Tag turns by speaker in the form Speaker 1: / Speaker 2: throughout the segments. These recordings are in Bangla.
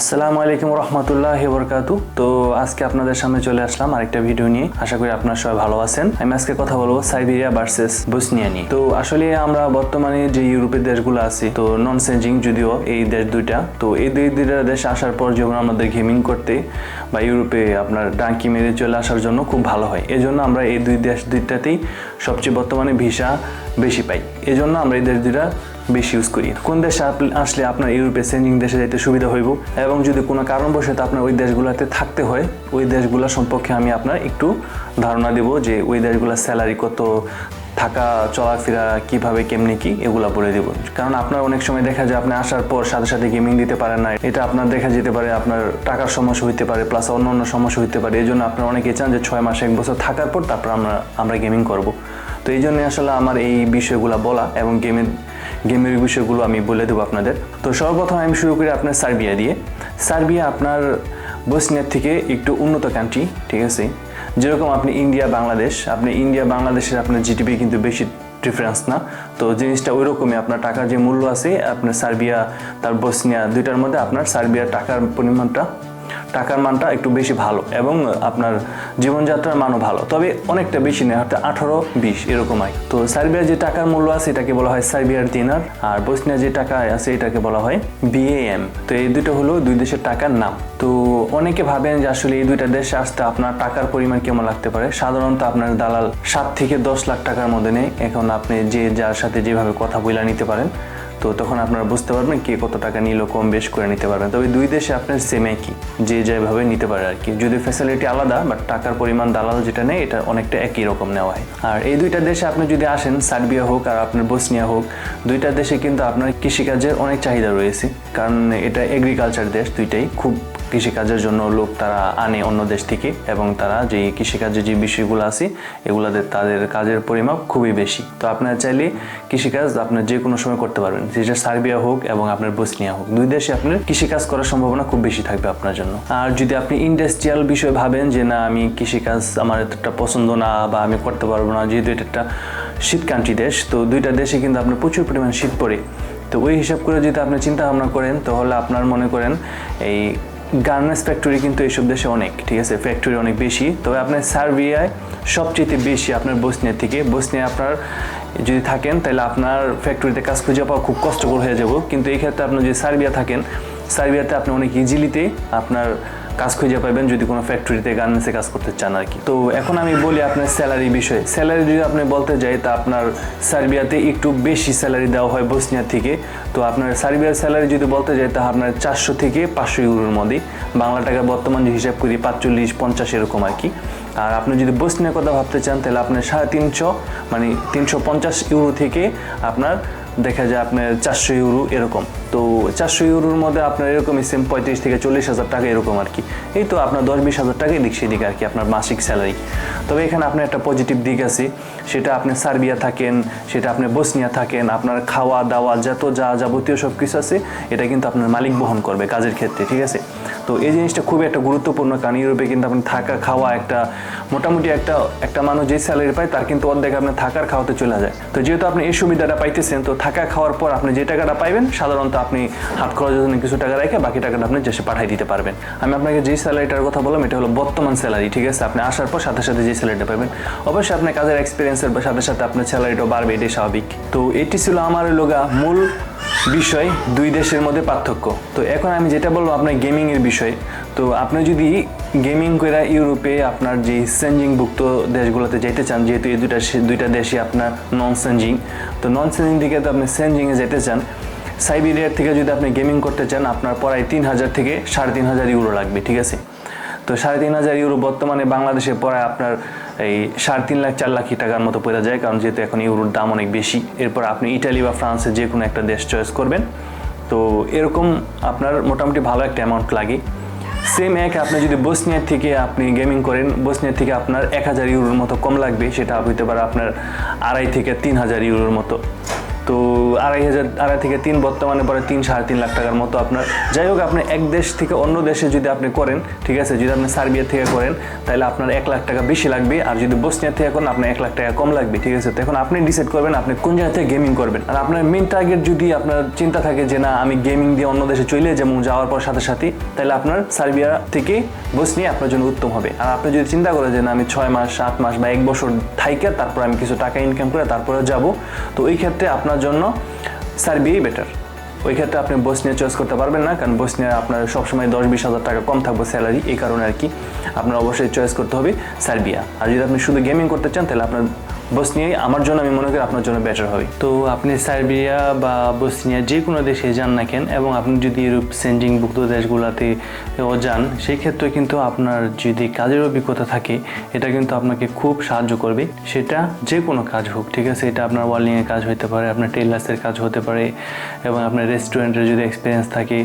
Speaker 1: আসসালামু আলাইকুম রহমতুল্লাহ বরকাতু। তো আজকে আপনাদের সামনে চলে আসলাম আরেকটা ভিডিও নিয়ে। আশা করি আপনারা সবাই ভালো আছেন। আমি আজকে কথা বলব সাইবেরিয়া ভার্সেস বসনিয়া নিয়ে। তো আসলে আমরা বর্তমানে যে ইউরোপের দেশগুলো আছে, তো নন সেঞ্জিং যদিও এই দেশ দুইটা, তো এই দুই দুইটা দেশ আসার পর যখন আমাদের গেমিং করতে বা ইউরোপে আপনার ডাঙ্কি মেরে চলে আসার জন্য খুব ভালো হয়। এজন্য আমরা এই দুই দেশ দুইটাতেই সবচেয়ে বর্তমানে ভিসা বেশি পাই। এজন্য আমরা এই দেশ দুইটা বেশি ইউজ করি। কোন দেশে আসলে আপনার ইউরোপে সেঞ্জিং দেশে যেতে সুবিধা হইব? এবং যদি কোনো কারণবশত আপনার ওই দেশগুলোতে থাকতে হয়, ওই দেশগুলো সম্পর্কে আমি আপনার একটু ধারণা দেব যে ওই দেশগুলোর স্যালারি কত, থাকা, চলাফেরা কীভাবে, কেমনি কি, এগুলা বলে দেব। কারণ আপনার অনেক সময় দেখা যায় আপনি আসার পর সাথে সাথে গেমিং দিতে পারেন না এটা আপনার দেখা যেতে পারে, আপনার টাকার সমস্যা হইতে পারে প্লাস অন্য অন্য সমস্যা হইতে পারে। এই জন্য আপনার অনেকে চান যে ছয় মাস, এক বছর থাকার পর তারপর আমরা আমরা গেমিং করব। তো এই জন্য আসলে আমার এই বিষয়গুলো বলা এবং গেমের গেমের বিষয়গুলো আমি বলে দেবো আপনাদের। তো সর্বপ্রথম আমি শুরু করি আপনার সার্বিয়া দিয়ে। সার্বিয়া আপনার বসনিয়ার থেকে একটু উন্নত কান্ট্রি ঠিক আছে? যেরকম আপনি ইন্ডিয়া, বাংলাদেশ, আপনি ইন্ডিয়া, বাংলাদেশের আপনার জিডিপি কিন্তু বেশি ডিফারেন্স না। তো জিনিসটা ওই রকমই আপনার টাকার যে মূল্য আছে, আপনার সার্বিয়া, তার বসনিয়া, দুইটার মধ্যে আপনার সার্বিয়ার টাকার পরিমাণটা টাকার মানটা একটু বেশি ভালো এবং আপনার জীবনযাত্রার মানও ভালো। তবে অনেকটা বেশি নেই হয়তো আঠারো, বিশ এরকম হয় তো সার্বিয়ার যে টাকার মূল্য আছে এটাকে বলা হয় সার্বিয়ার দিনার, আর বসনিয়া যে টাকা আছে এটাকে বলা হয় বিএএম। তো এই দুটো হলো দুই দেশের টাকার নাম। তো অনেকে ভাবেন যে আসলে এই দুইটা দেশে আসতে আপনার টাকার পরিমাণ কেমন লাগতে পারে? সাধারণত আপনার দালাল সাত থেকে দশ লাখ টাকার মধ্যে নেই। এখন আপনি যে যার সাথে যেভাবে কথা বইলা নিতে পারেন তো তখন আপনারা বুঝতে পারবেন কে কত টাকা নিল, কম বেশ করে নিতে পারবেন। তবে দুই দেশে আপনার সেম একই, যে যেভাবে নিতে পারে আর কি যদি ফ্যাসিলিটি আলাদা বাট টাকার পরিমাণ দালাল যেটা নেয়, এটা অনেকটা একই রকম নেওয়া হয়। আর এই দুইটা দেশে আপনি যদি আসেন, সার্বিয়া হোক আর আপনার বসনিয়া হোক, দুইটা দেশে কিন্তু আপনার কৃষিকাজের অনেক চাহিদা রয়েছে। কারণ এটা এগ্রিকালচার দেশ দুইটাই, খুব কৃষিকাজের জন্য লোক তারা আনে অন্য দেশ থেকে এবং তারা যে কৃষিকাজের যে বিষয়গুলো আছে, এগুলাতে তাদের কাজের পরিমাপ খুবই বেশি। তো আপনারা চাইলে কৃষিকাজ আপনার যে কোনো সময় করতে পারবেন। সেটা সার্বিয়া হোক এবং আপনার বসনিয়া হোক। দুই দেশে আপনার কৃষিকাজ করার সম্ভাবনা খুব বেশি থাকবে আপনার জন্য। আর যদি আপনি ইন্ডাস্ট্রিয়াল বিষয়ে ভাবেন যে, না, আমি কৃষিকাজ আমার এতটা পছন্দ না বা আমি করতে পারব না, যেহেতু এটা একটা শীত কান্ট্রি দেশ, তো দুইটা দেশে কিন্তু আপনার প্রচুর পরিমাণ শীত পড়ে। তো ওই হিসাব করে যদি আপনি চিন্তা ভাবনা করেন, তাহলে আপনার মনে করেন এই গার্মেন্টস ফ্যাক্টরি কিন্তু এইসব দেশে অনেক, ঠিক আছে? ফ্যাক্টরি অনেক বেশি। তবে আপনার সার্বিয়ায় সবচেয়ে বেশি আপনার বসনিয়া থেকে। বসনিয়া আপনার যদি থাকেন, তাহলে আপনার ফ্যাক্টরিতে কাজ খুঁজে পাওয়া খুব কষ্টকর হয়ে যাব। কিন্তু এই ক্ষেত্রে আপনি যদি সার্বিয়া থাকেন, সার্বিয়াতে আপনি অনেক ইজিলিতে আপনার কাজ খুঁজে পাবেন যদি কোনো ফ্যাক্টরিতে গার্মেন্টসে কাজ করতে চান আর কি। তো এখন আমি বলি আপনার স্যালারি বিষয়ে। স্যালারি যদি আপনি বলতে যাই, তা আপনার সার্বিয়াতে একটু বেশি স্যালারি দেওয়া হয় বসনিয়া থেকে। তো আপনার সার্বিয়ার স্যালারি যদি বলতে যাই, তা আপনার চারশো থেকে পাঁচশো ইউরোর মধ্যে বাংলা টাকা বর্তমান যে হিসাব করি, পাঁচচল্লিশ, পঞ্চাশ এরকম আর কি। আর আপনি যদি বসনিয়ার কথা ভাবতে চান, তাহলে আপনার সাড়ে তিনশো মানে তিনশো পঞ্চাশ ইউরো থেকে আপনার দেখা যায় আপনার চারশো ইউরো এরকম। তো চারশো ইউরোর মধ্যে আপনার এরকমই সেম পঁয়ত্রিশ থেকে চল্লিশ হাজার টাকা এরকম আর কি। এই তো আপনার দশ বিশ হাজার টাকা এদিক সেদিক আর কি আপনার মাসিক স্যালারি তবে এখানে আপনার একটা পজিটিভ দিক আছে, সেটা আপনি সার্বিয়া থাকেন, সেটা আপনি বসনিয়া থাকেন, আপনার খাওয়া দাওয়া যত যা যাবতীয় সব কিছু আছে, এটা কিন্তু আপনার মালিক বহন করবে কাজের ক্ষেত্রে, ঠিক আছে? তো এই জিনিসটা খুবই একটা গুরুত্বপূর্ণ, কারণ ইউরোপে কিন্তু আপনি থাকা, খাওয়া একটা মোটামুটি একটা একটা মানুষ যে স্যালারি পায় তার কিন্তু অর্ধেক আপনার থাকার খাওয়াতে চলে যায়। তো যেহেতু আপনি এই সুবিধাটা পাইতেছেন, তো থাকা খাওয়ার পর আপনি যে টাকাটা পাইবেন, সাধারণত আপনি হাত খরচের জন্য কিছু টাকা রেখে বাকি টাকাটা আপনি দেশে পাঠিয়ে দিতে পারবেন। আমি আপনাকে যে স্যালারিটার কথা বললাম, এটা হলো বর্তমান স্যালারি ঠিক আছে? আপনি আসার পর সাথে সাথে যে স্যালারিটা পাবেন। অবশ্যই আপনার কাজের এক্সপিরিয়েন্সের সাথে সাথে আপনার স্যালারিটাও বাড়বে, এটাই স্বাভাবিক। তো এটি ছিল আমার লোগা মূল বিষয় দুই দেশের মধ্যে পার্থক্য। তো এখন আমি যেটা বলব আপনার গেমিংয়ের বিষয়। তো আপনি যদি গেমিং করে ইউরোপে আপনার যে সেঞ্জিংভুক্ত দেশগুলোতে যেতে চান, যেহেতু এই দুইটা দুইটা দেশই আপনার নন সেঞ্জিং তো নন সেঞ্জিং থেকে তো আপনি সেঞ্জিংয়ে যেতে চান সাইবেরিয়ার থেকে যদি আপনি গেমিং করতে চান, আপনার প্রায় তিন হাজার থেকে সাড়ে তিন হাজার ইউরো লাগবে, ঠিক আছে? তো সাড়ে তিন হাজার ইউরো বর্তমানে বাংলাদেশে পড়ায় আপনার এই সাড়ে তিন লাখ, চার লাখ টাকার মতো পড়ে যায়, কারণ যেহেতু এখন ইউরোর দাম অনেক বেশি। এরপর আপনি ইটালি বা ফ্রান্সে যে কোনো একটা দেশ চয়েস করবেন। তো এরকম আপনার মোটামুটি ভালো একটা অ্যামাউন্ট লাগে। সেম এক, আপনি যদি বসনিয়ার থেকে আপনি গেমিং করেন বসনিয়ার থেকে আপনার এক হাজার ইউরোর মতো কম লাগবে, সেটা হইতে পারে আপনার আড়াই থেকে তিন হাজার ইউরোর মতো। তো আড়াই হাজার, আড়াই থেকে তিন বর্তমানে পরে তিন, সাড়ে তিন লাখ টাকার মতো আপনার। যাই হোক, আপনি এক দেশ থেকে অন্য দেশে যদি আপনি করেন, ঠিক আছে, যদি আপনি সার্বিয়া থেকে করেন, তাহলে আপনার এক লাখ টাকা বেশি লাগবে। আর যদি বসনিয়া থেকে করেন, আপনার এক লাখ টাকা কম লাগবে, ঠিক আছে? তো এখন আপনি ডিসাইড করবেন, আপনি কোন জায়গা থেকে গেমিং করবেন। আর আপনার মেন টার্গেট যদি আপনার চিন্তা থাকে যে, না, আমি গেমিং দিয়ে অন্য দেশে চলে যেমন যাওয়ার পর সাথে সাথে, তাহলে আপনার সার্বিয়া থেকে বসনিয়া আপনার জন্য উত্তম হবে। আর আপনি যদি চিন্তা করেন যে, না, আমি ছয় মাস, সাত মাস বা এক বছর থাইকে, তারপর আমি কিছু টাকা ইনকাম করে তারপরে যাব, তো ওই ক্ষেত্রে আপনার জন্য সার্বিয়াই বেটার ওই ক্ষেত্রে আপনি বসনিয়া চয়েস করতে পারবেন না, কারণ বসনিয়া আপনার সবসময় দশ বিশ হাজার টাকা কম থাকবে স্যালারি এই কারণে আর কি আপনার অবশ্যই চয়েস করতে হবে সার্বিয়া। আর যদি আপনি শুধু গেমিং করতে চান, তাহলে আপনার বসনিয়াই আমার জন্য, আমি মনে করি আপনার জন্য বেটার হবে। তো আপনি সার্বিয়া বা বসনিয়া যে কোনো দেশে যান না কেন, এবং আপনি যদি ইউরোপ সেন্ডিং মুক্ত দেশগুলোতে যান সেই ক্ষেত্রে কিন্তু আপনার যদি কাজের অভিজ্ঞতা থাকে, এটা কিন্তু আপনাকে খুব সাহায্য করবে। সেটা যে কোনো কাজ হোক, ঠিক আছে? এটা আপনার ওয়ার্লিংয়ের কাজ হতে পারে, আপনার টেলার্সের কাজ হতে পারে, এবং আপনার রেস্টুরেন্টের যদি এক্সপিরিয়েন্স থাকে,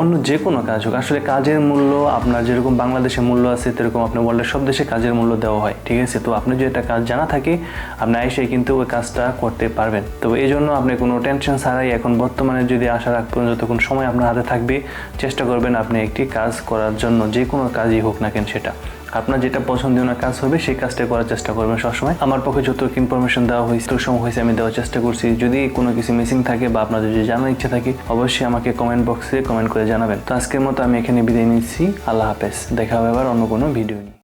Speaker 1: অন্য যে কোনো কাজ হোক। আসলে কাজের মূল্য, আপনার যেরকম বাংলাদেশে মূল্য আছে সেরকম আপনার ওয়ার্ল্ডের সব দেশে কাজের মূল্য দেওয়া হয়, ঠিক আছে? তো আপনি যদি একটা কাজ জানা থাকে আপনি এসে কিন্তু ওই কাজটা করতে পারবেন। তো এই জন্য আপনি কোনো টেনশন ছাড়াই এখন বর্তমানে যদি আসার আগ পর্যন্ত যতক্ষণ সময় আপনার হাতে থাকবে, চেষ্টা করবেন আপনি একটি কাজ করার জন্য, যে কোনো কাজই হোক না কেন সেটা। আপনার যেটা পছন্দনীয় না কাজ হবে, সেই কাজটা করার চেষ্টা করবেন সবসময়। আমার পক্ষে যত ইনফরমেশন দেওয়া হয়েছে তো সময় হয়েছে আমি দেওয়ার চেষ্টা করছি। যদি কোনো কিছু মিসিং থাকে বা আপনাদের যদি জানার ইচ্ছা থাকে, অবশ্যই আমাকে কমেন্ট বক্সে কমেন্ট করে জানাবেন। তো আজকের মতো আমি এখানে বিদায় নিচ্ছি। আল্লাহ হাফেজ। দেখা হবে আবার অন্য কোনো ভিডিও নিয়ে।